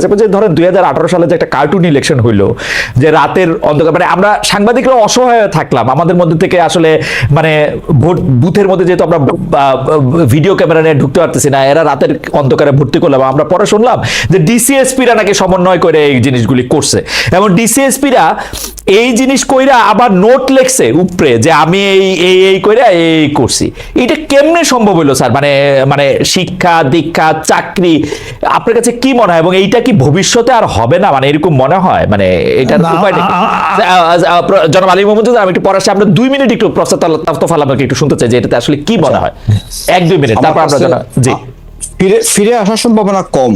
যে ধরেন দুই হাজার আঠারো সালে যে একটা কার্টুন ইলেকশন হইল, যে রাতের অন্ধকার মানে আমরা সাংবাদিকরা অসহায় থাকলাম। আমাদের মধ্যে থেকে আসলে মানে ভোট, বুথের মধ্যে যেহেতু আমরা ভিডিও ক্যামেরা নিয়ে ঢুকতে পারতেছি না, এরা রাতের অন্ধকারে ভর্তি করলাম। আমরা পরে শুনলাম যে ডিসিএসপিরা নাকি সমন্বয় করে এই জিনিসগুলি করছে। এবং ডিসিএসপিরা এই জিনিস কইরা আবার নোট লেখছে উপরে যে আমি এই এই এই কইরা এই করছি। এটা কেমনে সম্ভব হইল স্যার? মানে মানে শিক্ষা দীক্ষা চাকরি আপনার কাছে কি মনে হয়? এবং এইটা কি ভবিষ্যতে আর হবে না? মানে এরকম মনে হয়? মানে এটার না, উপায়টা জনাব আলী মোহাম্মদ আমি একটু পরে আমরা দুই মিনিট একটু প্রস্তাব তাফতফাল আমাকে একটু শুনতে চাই যে এটাতে আসলে কি মনে হয়। এক দুই মিনিট। তারপর আমরা আচ্ছা। জি। ফিরে ফিরে আসার সম্ভাবনা কম।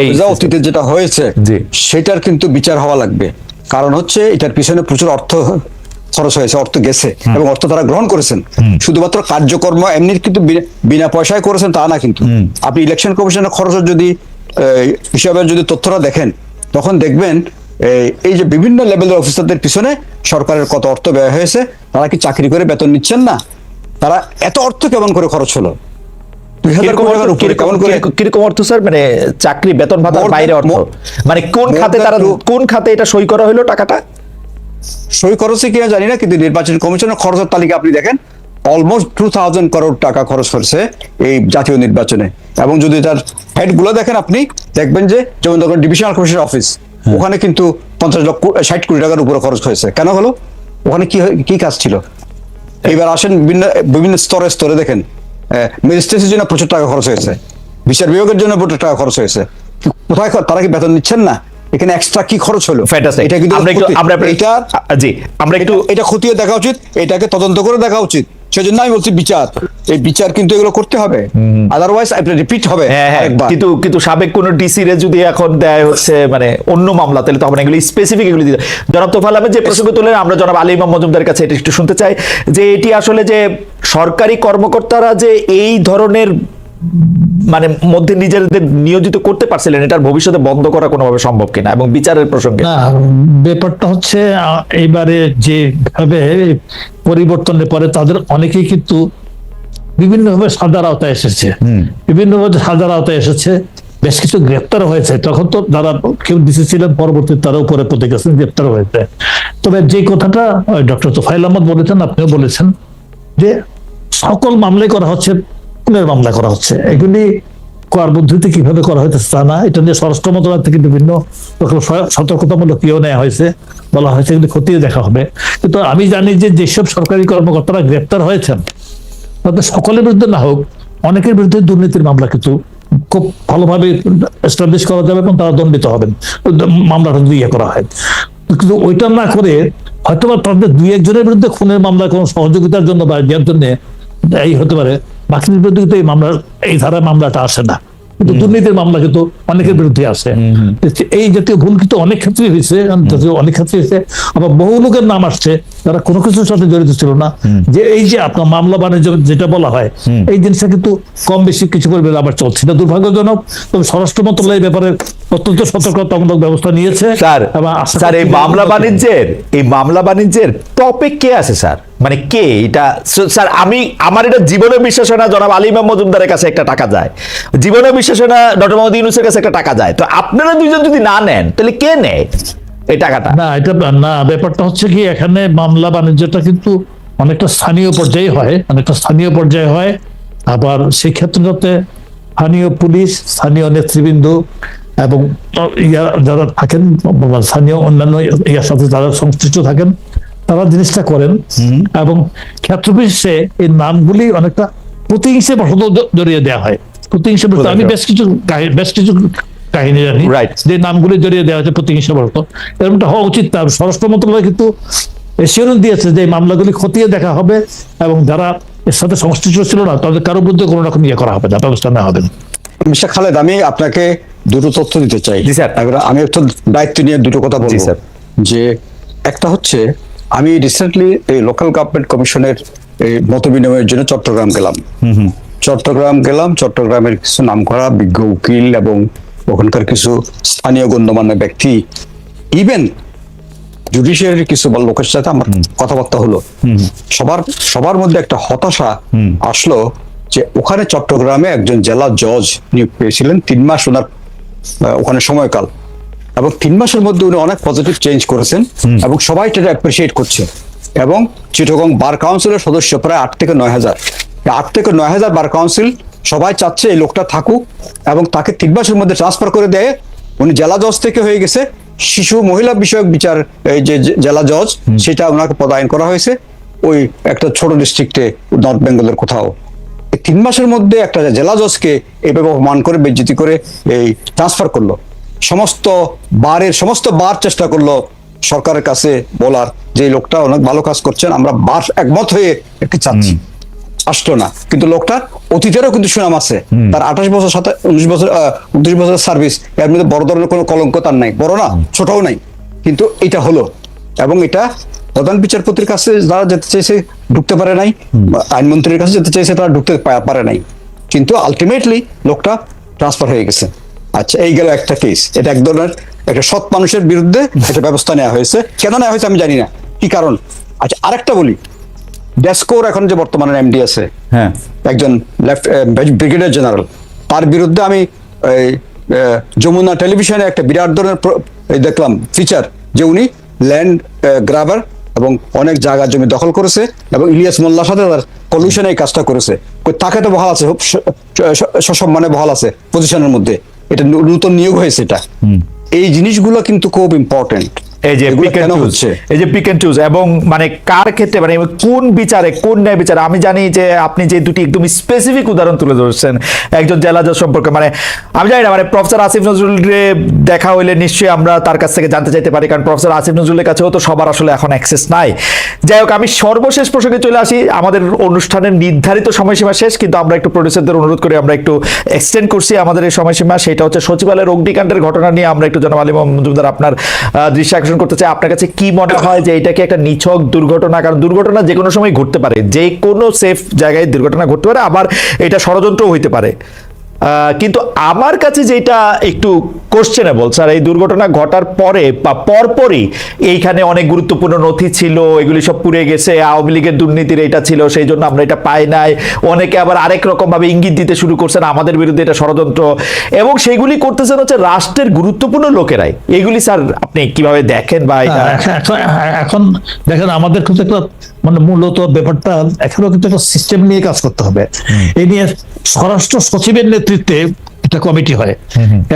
এই যা অতীতে যেটা হয়েছে জি। সেটার কিন্তু বিচার হওয়া লাগবে। কারণ হচ্ছে এটার পিছনে প্রচুর অর্থ খরচ হয়েছে অর্থ গেছে এবং অর্থ তারা গ্রহণ করেছেন। শুধুমাত্র কার্যকর্ম এমনি কিন্তু বিনা- পয়সায় করেছেন তা না কিন্তু। আপনি ইলেকশন কমিশনের খরচের যদি হিসাবে যদি তথ্যটা দেখেন তখন দেখবেন এই- যে বিভিন্ন লেভেলের অফিসারদের পিছনে সরকারের কত অর্থ ব্যয় হয়েছে তারা কি চাকরি করে বেতন নিচ্ছেন না? তারা এত অর্থ কেমন করে খরচ হলো? কীরকম অর্থ- স্যার? মানে চাকরি বেতন ভাতার বাইরে অর্থ। মানে কোন খাতে তারা কোন খাতে এটা সই করা হলো টাকাটা? সই খরচে কিনা জানি না কিন্তু নির্বাচন কমিশনের খরচের তালিকা আপনি দেখেন অলমোস্ট টু থাউজেন্ড করোড় টাকা খরচ করেছে এই জাতীয় নির্বাচনে। এবং যদি তার হেডগুলো দেখেন আপনি দেখবেন যে যেমন ধরুন ডিভিশনাল কমিশনের অফিস ওখানে কিন্তু পঞ্চাশ লক্ষ ষাট কোটি টাকার উপরে খরচ হয়েছে। কেন হলো? ওখানে কি কি কাজ ছিল? এবার আসেন বিভিন্ন বিভিন্ন স্তরে স্তরে দেখেন। ম্যাজিস্ট্রেসির জন্য প্রচুর টাকা খরচ হয়েছে। বিচার বিভাগের জন্য প্রচুর টাকা খরচ হয়েছে। কোথায় তারা কি বেতন নিচ্ছেন না? এখানে এক্সট্রা কি খরচ হলো. এটা কিন্তু আমরা একটু আমরা জি আমরা একটু এটা খতিয়ে দেখা উচিত এটাকে তদন্ত করে দেখা উচিত। সেজন্য আমি বলছি বিচার। এই বিচার কিন্তু এগুলো করতে হবে। আদারওয়াইজ রিপিট হবে হ্যাঁ হ্যাঁ। কিন্তু কিন্তু সাবেক কোন ডিসি রে যদি এখন দেয় হচ্ছে মানে অন্য মামলা তাহলে তো হবে না। এগুলো স্পেসিফিক এগুলো দিতে জনাব তোফাল আহমেদ যে প্রসঙ্গ তুলে আমরা জনাব আলী ইমাম মজুমদারের কাছে এটা একটু শুনতে চাই। যে এটি আসলে যে সরকারি কর্মকর্তারা যে এই ধরনের মানে মধ্যে নিজেদের নিয়োজিত করতে পারছিলেন এটার ভবিষ্যতে বন্ধ করা কোনোভাবে সম্ভব কিনা এবং বিচারের প্রসঙ্গে? ব্যাপারটা হচ্ছে আহ, এইবারে যে ভাবে পরিবর্তনের পরে তাদের অনেকেই কিন্তু বিভিন্নভাবে সাদার আওতায় এসেছে। বিভিন্নভাবে সাদার আওতায় এসেছে। বেশ কিছু গ্রেপ্তার হয়েছে। তখন তো যারা কেউ ডিসি ছিলেন পরবর্তী তারা উপরে পদে গেছেন গ্রেপ্তার হয়েছে। তবে যে কথাটা ডক্টর তোফাইল আহমদ বলেছেন আপনিও বলেছেন যে সকল মামলাই করা হচ্ছে খুনের মামলা করা হচ্ছে। এগুলি করার পদ্ধতি কীভাবে করা হয়েছে তা না, এটা নিয়ে স্বরাষ্ট্র মন্ত্রণালয় থেকে বিভিন্ন সতর্কতামূলক ইয়েও নেওয়া হয়েছে, বলা হয়েছে এগুলি খতিয়ে দেখা হবে। কিন্তু আমি জানি যে যেসব সরকারি কর্মকর্তারা গ্রেপ্তার হয়েছেন, তাদের সকলের বিরুদ্ধে না হোক, অনেকের বিরুদ্ধে দুর্নীতির মামলা কিন্তু খুব ভালোভাবে এস্টাবলিশ করা যাবে এবং তারা দণ্ডিত হবেন। মামলাটা যদি ইয়ে করা হয়। কিন্তু ওইটা না করে হয়তো বা তাদের দুই একজনের বিরুদ্ধে খুনের মামলা কোনো সহযোগিতার জন্য বা জন্য এই হতে পারে বাকিদের বিরুদ্ধে কিন্তু এই মামলা এই ধারা মামলাটা আসে না। কিন্তু দুর্নীতির মামলা কিন্তু অনেকের বিরুদ্ধে আসে। এই জাতীয় ভুল কিন্তু অনেক ক্ষেত্রে হয়েছে অনেক ক্ষেত্রে হয়েছে। আবার বহু লোকের নাম আসছে। যারা কোনো কিছুর সাথে জড়িত ছিল না। যে এই যে আপনার মামলা বাণিজ্য যেটা বলা হয় এই জিনিসটা কিন্তু কম বেশি কিছু পরিমাণে আবার চলছে। এটা দুর্ভাগ্যজনক। তবে স্বরাষ্ট্র মন্ত্রণালয় ব্যাপারে অত্যন্ত সতর্কতামূলক ব্যবস্থা নিয়েছে স্যার স্যার এই মামলা বাণিজ্যের এই মামলা বাণিজ্যের টপিক কে আছে স্যার? মানে কে এটা? স্যার আমি আমার এটা জীবনে বিশ্বাস হয় না জনাব আলী ইমাম মজুমদারের কাছে একটা টাকা যায়। জীবনে বিশ্বাস হয় না ডক্টর মোহাম্মদ ইউনুসের কাছে একটা টাকা যায়। তো আপনারা দুইজন যদি না নেন তাহলে কে নেয়? এই টাকাটা। না এটা না ব্যাপারটা হচ্ছে কি এখানে মামলা বাণিজ্যটা কিন্তু অনেকটা স্থানীয় পর্যায়ে হয় অনেকটা স্থানীয় পর্যায়ে হয়। আবার সেই ক্ষেত্রটাতে স্থানীয় পুলিশ স্থানীয় নেতৃবৃন্দ এবং যারা থাকেন স্থানীয় অন্যান্য ইয়ার সাথে যারা সংশ্লিষ্ট থাকেন তারা জিনিসটা করেন। এবং ক্ষেত্র বিশেষে এই নামগুলি অনেকটা প্রতিহিংসে জড়িয়ে দেওয়া হয়। প্রতিহিংসে আমি বেশ কিছু বেশ কিছু কাহিনী জানি. যে নামগুলি জড়িয়ে দেওয়া হয়েছে প্রতিহিংসা বলত। এরকমটা হওয়া উচিত না। স্বরাষ্ট্র মন্ত্রণালয় কিন্তু এসিওরেন্স দিয়েছে যে এই মামলাগুলি খতিয়ে দেখা হবে এবং যারা এর সাথে সংশ্লিষ্ট ছিল না তাদের কারোর বিরুদ্ধে কোনো রকম ইয়ে করা হবে না ব্যবস্থা নেওয়া হবে না। মিস্টার খালেদ আমি আপনাকে দুটো তথ্য দিতে চাই। জি, স্যার। আমি একটু দায়িত্ব নিয়ে দুটো কথা বলব। স্যার। যে একটা হচ্ছে আমি রিসেন্টলি এই লোকাল গভর্নমেন্ট কমিশনের এই মত বিনিময়ের জন্য চট্টগ্রাম গেলাম। চট্টগ্রাম গেলাম চট্টগ্রামের কিছু নাম করা বিজ্ঞ উকিল এবং ওখানকার কিছু স্থানীয় গণ্যমান্য ব্যক্তি ইভেন জুডিশিয়ারির কিছু বল- লোকের সাথে আমার কথাবার্তা হলো সবার সবার মধ্যে একটা হতাশা আসলো যে ওখানে চট্টগ্রামে একজন জেলা জজ নিয়োগ পেয়েছিলেন তিন মাস ওনার ওখানে সময়কাল। এবং তিন মাসের মধ্যে উনি অনেক পজিটিভ চেঞ্জ করেছেন এবং সবাই এটা অ্যাপ্রিসিয়েট করছে। এবং চিটগং বার কাউন্সিলের সদস্য প্রায় আট থেকে নয় হাজার। আট থেকে নয় হাজার বার কাউন্সিল সবাই চাচ্ছে এই লোকটা থাকুক এবং তাকে তিন মাসের মধ্যে ট্রান্সফার করে দেয়। উনি জেলা জজ থেকে হয়ে গেছে। শিশু মহিলা বিষয়ক বিচার এই যে জেলা জজ সেটা ওনাকে পদায়ন করা হয়েছে। ওই একটা ছোট ডিস্ট্রিক্টে নর্থ বেঙ্গলের কোথাও। এই তিন মাসের মধ্যে একটা জেলা জজকে এইভাবে অপমান করে বেজ্জিতি করে এই ট্রান্সফার করল। সমস্ত বারের সমস্ত বার চেষ্টা করল সরকারের কাছে বলার যে লোকটা অনেক ভালো কাজ করছেন আমরা বার একমত হয়ে একটি চাচ্ছি। আসলো না। কিন্তু লোকটার অতীতেরও কিন্তু সুনাম আছে। তার আঠাশ বছর সাথে উনিশ বছর উনত্রিশ বছরের সার্ভিস এর মধ্যে বড় ধরনের কোনো কলঙ্ক তার নাই। বড় না ছোটও নাই। কিন্তু এটা হলো। এবং এটা প্রধান বিচারপতির কাছে যারা যেতে চাইছে ঢুকতে পারে নাই আইনমন্ত্রীর কাছে যেতে চাইছে তারা ঢুকতে পারে নাই। কিন্তু আলটিমেটলি লোকটা ট্রান্সফার হয়ে গেছে। আচ্ছা এই গেল একটা কেস এটা এক ধরনের একটা সৎ মানুষের বিরুদ্ধে একটা ব্যবস্থা নেওয়া হয়েছে। কেন নেওয়া হয়েছে আমি জানি না। কি কারণ? আচ্ছা আরেকটা বলি। ডেস্কোর এখন যে বর্তমানে এমডি আছে হ্যাঁ। একজন লেফট ব্রিগেডিয়ার জেনারেল তার বিরুদ্ধে আমি এই, যমুনা টেলিভিশনে একটা বিরাট ধরনের দেখলাম ফিচার যে উনি ল্যান্ড গ্রাবার এবং অনেক জায়গা জমি দখল করেছে এবং ইলিয়াস মোল্লার সাথে তার কলিউশনে এই কাজটা করেছে। তাকে তো বহাল আছে সসম্মানে বহাল আছে পজিশনের মধ্যে। এটা নূতন নিয়োগ হয়েছে এটা। এই জিনিসগুলো কিন্তু খুব ইম্পর্টেন্ট এই যে পিক এন্ড এই যে পিক এন্ড চুজ এবং মানে কার ক্ষেত্রে মানে কোন বিচারে কোন ন্যায় বিচারে আমি জানি যে আপনি যে দুটি একদম স্পেসিফিক উদাহরণ তুলে ধরছেন একজন জেলা জজ সম্পর্কে মানে আমি জানি না মানে প্রফেসর আসিফ নজরুলকে দেখা হইলে নিশ্চয়ই আমরা তার কাছ থেকে জানতে চাইতে পারি কারণ প্রফেসর আসিফ নজরুলের কাছেও তো সবার আসলে এখন অ্যাক্সেস নাই। যাই হোক আমি সর্বশেষ প্রসঙ্গে চলে আসি আমাদের অনুষ্ঠানের নির্ধারিত সময়সীমা শেষ কিন্তু আমরা একটু প্রডিউসারদের অনুরোধ করে আমরা একটু এক্সটেন্ড করছি আমাদের এই সময়সীমা সেটা হচ্ছে সচিবালয়ের অগ্নিকাণ্ডের ঘটনা নিয়ে আমরা একটু জনাব আলী মজুমদার আপনার দৃষ্টি আকর্ষণ করতে চাই আপনার কাছে কি মনে হয় যে এটা কি একটা নিছক দুর্ঘটনা? কারণ দুর্ঘটনা যে কোনো সময় ঘটতে পারে, যে কোনো সেফ জায়গায় দুর্ঘটনা ঘটতে পারে, আবার এটা ষড়যন্ত্রও হইতে পারে। কিন্তু আমার কাছে যেটা একটু কোশ্চেনেবল স্যার এই দুর্ঘটনা ঘটার পরে বা পরপরই এইখানে অনেক গুরুত্বপূর্ণ নথি ছিল, এগুলি সব পুড়ে গেছে, আওয়ামী লীগের দুর্নীতির এটা ছিল, সেই জন্য আমরা এটা পাই নাই। অনেকে আবার আরেক রকম ভাবে ইঙ্গিত দিতে শুরু করছেন, আমাদের বিরুদ্ধে এটা ষড়যন্ত্র। এবং সেগুলি করতেছেন হচ্ছে রাষ্ট্রের গুরুত্বপূর্ণ লোকেরাই। এগুলি স্যার আপনি কীভাবে দেখেন বা এখন- এখন দেখেন, আমাদের কিন্তু একটা মানে মূলত ব্যাপারটা এখনও কিন্তু একটা সিস্টেম নিয়ে কাজ করতে হবে। এই নিয়ে স্বরাষ্ট্র সচিবের নেতৃত্বে একটা কমিটি হয়।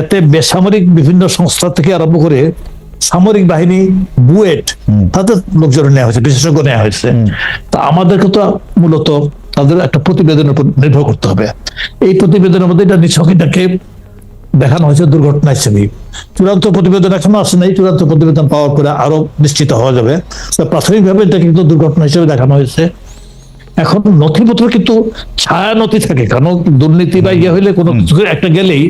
এতে বেসামরিক বিভিন্ন সংস্থা থেকে আরম্ভ করে সামরিক বাহিনী বুয়েট তাদের লোকজন নেওয়া হয়েছে বিশেষজ্ঞ নেওয়া হয়েছে। তা আমাদেরকে তো মূলত তাদের একটা প্রতিবেদনের উপর নির্ভর করতে হবে। এই প্রতিবেদনের মধ্যে এটা নিছক এটাকে দেখানো হয়েছে দুর্ঘটনা হিসেবে চূড়ান্ত প্রতিবেদন এখনও আসে নাই চূড়ান্ত প্রতিবেদন পাওয়ার পরে আরও নিশ্চিত হওয়া যাবে। তো প্রাথমিকভাবে এটা কিন্তু দুর্ঘটনা হিসেবে দেখানো হয়েছে। এখন নথিপত্র কিন্তু ছায়া নথি থাকে কারণ দুর্নীতি বা ইয়ে হইলে কোনো কিছু একটা গেলেই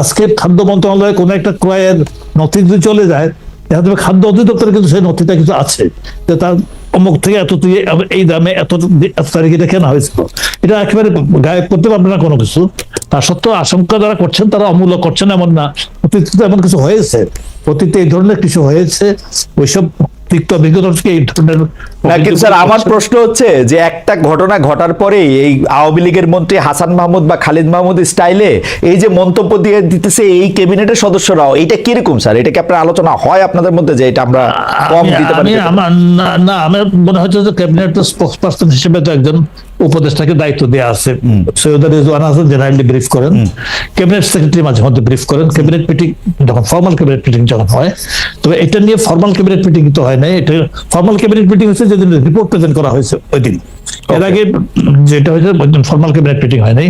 আজকে খাদ্য মন্ত্রণালয়ে কোনো একটা ক্রয়ের নথি যদি চলে যায় দেখা যাবে খাদ্য অধিদপ্তরে কিন্তু সেই নথিটা কিন্তু আছে। যে তার অমুক থেকে এত তুই এই দামে এত এত তারিখে এটা কেনা হয়েছিল। এটা একেবারে গায়েব করতে পারবে না কোনো কিছু। তা সত্ত্বেও আশঙ্কা যারা করছেন, তারা অমূল্য করছেন, এমন না। অতীতে এমন কিছু হয়েছে। অতীতে এই ধরনের কিছু হয়েছে। ওইসব তিক্ত অভিজ্ঞতা এই ধরনের না কিন্তু স্যার আমার প্রশ্ন হচ্ছে যে একটা ঘটনা ঘটার পরে এই আওয়ামী লীগের মন্ত্রী হাসান মাহমুদ বা খালিদ মাহমুদ স্টাইলে এই যে মন্তব্য দিয়ে দিতেছে এই ক্যাবিনেটের সদস্যরাও এটা কীরকম স্যার? এটা কি আপনার আলোচনা হয় আপনাদের মধ্যে যে এটা আমরা কম দিতে পারি? আমার না না আমার মনে হচ্ছে যে ক্যাবিনেট স্পোক্স পার্সন হিসেবে তো একজন উপদেষ্টাকে দায়িত্ব দেওয়া আছে। সৈয়দ রিজওয়ান হাসান জেনারেলি ব্রিফ করেন। ক্যাবিনেট সেক্রেটারি মাঝে মধ্যে ব্রিফ করেন। ক্যাবিনেট মিটিং যখন ফর্মাল ক্যাবিনেট মিটিং যখন হয় তবে এটা নিয়ে ফর্মাল ক্যাবিনেট মিটিং তো হয় নাই। এটা ফর্মাল ক্যাবিনেট মিটিং হচ্ছে যেদিন রিপোর্ট প্রেজেন্ট করা হয়েছে ওই দিন এর আগে যেটা হয়েছে ফর্মাল ক্যাবিনেট মিটিং হয় নাই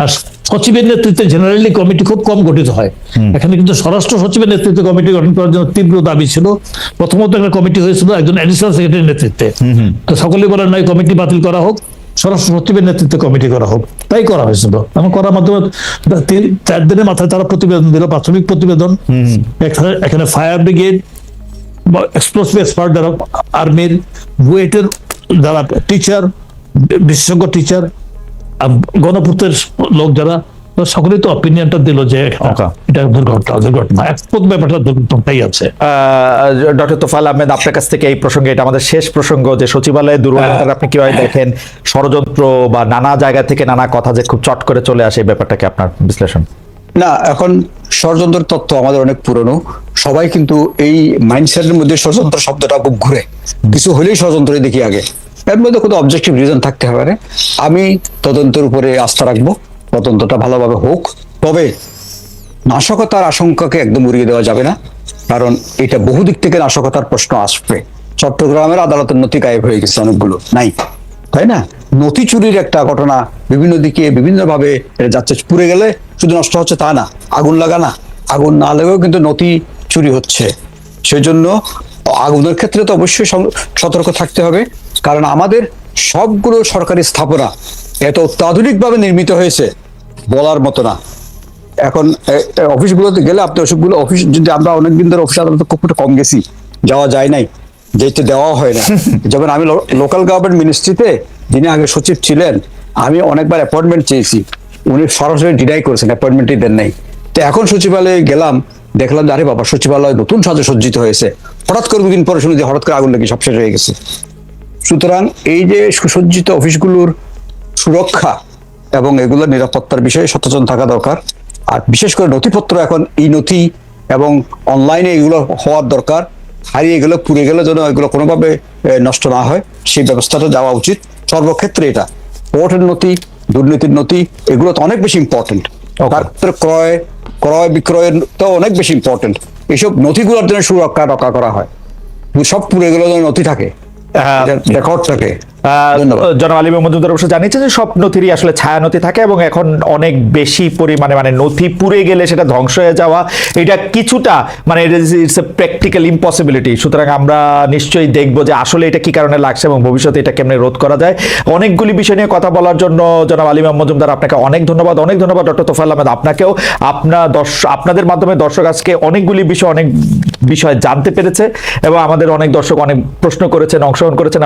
আর সচিবের নেতৃত্বে জেনারেলি কমিটি খুব কম গঠিত হয়। এখানে কিন্তু স্বরাষ্ট্র সচিবের নেতৃত্বে কমিটি গঠন করার জন্য তীব্র দাবি ছিল। প্রথমত একটা কমিটি হয়েছিল একজন অ্যাডিশনাল সেক্রেটারির নেতৃত্বে। তো সকলেই বলেন নয় কমিটি বাতিল করা হোক। স্বরাষ্ট্র সচিবের নেতৃত্বে কমিটি করা হোক। তাই করা হয়েছিল। এমন করার মাধ্যমে তিন চার দিনের মাথায় তারা প্রতিবেদন দিল প্রাথমিক প্রতিবেদন। এখানে ফায়ার ব্রিগেড এক্সপ্লোসিভ এক্সপার্ট যারা আর্মির বুয়েটের যারা টিচার বিশেষজ্ঞ টিচার গণপূর্তের লোক যারা সকলেই তো অপিনিয়নটা দিল যে এটা দুর্ঘটনা দুর্ঘটনা। একপদ ব্যাপারটা দুর্ঘটনাটাই আছে। ডক্টর তোফাল আহমেদ আপনার কাছ থেকে এই প্রসঙ্গে এটা আমাদের শেষ প্রসঙ্গ যে সচিবালয়ে দুর্বলতার আপনি কীভাবে দেখেন ষড়যন্ত্র বা নানা জায়গা থেকে নানা কথা যে খুব চট করে চলে আসে এই ব্যাপারটাকে আপনার বিশ্লেষণ? না এখন ষড়যন্ত্রের তত্ত্ব আমাদের অনেক পুরনো। সবাই কিন্তু এই মাইন্ডসেটের মধ্যে ষড়যন্ত্র শব্দটা খুব ঘুরে। কিছু হলেই ষড়যন্ত্রই দেখি আগে। এর মধ্যে কোনো অবজেক্টিভ রিজন থাকতে হবে আমি তদন্তের উপরে আস্থা রাখব। তদন্তটা ভালোভাবে হোক। তবে নাশকতার আশঙ্কাকে একদম উড়িয়ে দেওয়া যাবে না। কারণ এটা বহু দিক থেকে নাশকতার প্রশ্ন আসবে। চট্টগ্রামের আদালতের নথি গায়েব হয়ে গেছে অনেকগুলো। নাই। তাই না? নথি চুরির একটা ঘটনা বিভিন্ন দিকে বিভিন্নভাবে এটা যাচ্ছে। পুড়ে গেলে শুধু নষ্ট হচ্ছে তা না আগুন লাগা না আগুন না লাগেও কিন্তু নথি চুরি হচ্ছে। সেজন্য আগুনের ক্ষেত্রে তো অবশ্যই সতর্ক থাকতে হবে কারণ আমাদের সবগুলো সরকারি স্থাপনা এত অত্যাধুনিকভাবে নির্মিত হয়েছে বলার মতো না। এখন অফিসগুলোতে গেলে আপনি অসুখগুলো অফিস যদি আমরা অনেকদিন ধরে অফিস আদালতে খুব একটু কম গেছি যাওয়া যায় নাই যেতে দেওয়া হয় না। যেমন আমি লোকাল গভর্নমেন্ট মিনিস্ট্রিতে যিনি আগে সচিব ছিলেন আমি অনেকবার অ্যাপয়েন্টমেন্ট চেয়েছি। উনি সরাসরি ডিনাই করেছেন অ্যাপয়েন্টমেন্টই দেন নাই। তো এখন সচিবালয়ে গেলাম, দেখলাম যে, আরে বাবা, সচিবালয় নতুন সাজে সজ্জিত হয়েছে। হঠাৎ করে দুদিন পরে শুনি যে, হঠাৎ করে আগুন লেগে সব শেষ হয়ে গেছে। সুতরাং এই যে সুসজ্জিত অফিসগুলোর সুরক্ষা এবং এগুলোর নিরাপত্তার বিষয়ে সচেতন থাকা দরকার। আর বিশেষ করে নথিপত্র এখন এই নথি এবং অনলাইনে এগুলো হওয়ার দরকার। হারিয়ে গেলে, পুড়ে গেলে যেন এগুলো কোনোভাবে নষ্ট না হয়, সেই ব্যবস্থাটা যাওয়া উচিত। সর্বক্ষেত্রে এটা। ভোটের নথি দুর্নীতির নথি এগুলো তো অনেক বেশি ইম্পর্টেন্ট তারপরে ক্রয় ক্রয় বিক্রয়ের তো অনেক বেশি ইম্পর্টেন্ট এইসব নথিগুলোর জন্য সুরক্ষা রক্ষা করা হয়। সব পুরো গেলে যেন নথি থাকে। আহ, রেকর্ড থাকে। জনাব আলী মজুমদার অবশ্য জানিয়েছে যে সব নথিরই আসলে ছায়া নথি থাকে এবং এখন অনেক বেশি পরিমাণে মানে নথি পুড়ে গেলে সেটা ধ্বংস হয়ে যাওয়া এটা কিছুটা মানে ইটস এ প্র্যাকটিক্যাল ইম্পসিবিলিটি সুতরাং আমরা নিশ্চয়ই দেখব যে আসলে এটা কি কারণে লাগছে এবং ভবিষ্যতে এটা কেমনে রোধ করা যায়। অনেকগুলি বিষয় নিয়ে কথা বলার জন্য জনাব আলী মজুমদার আপনাকে অনেক ধন্যবাদ। অনেক ধন্যবাদ ডক্টর তোফাল আহমেদ আপনাকেও। আপনার দর্শক আপনাদের মাধ্যমে দর্শক আজকে অনেকগুলি বিষয় অনেক বিষয় জানতে পেরেছে এবং আমাদের অনেক দর্শক অনেক প্রশ্ন করেছেন অংশগ্রহণ করেছেন।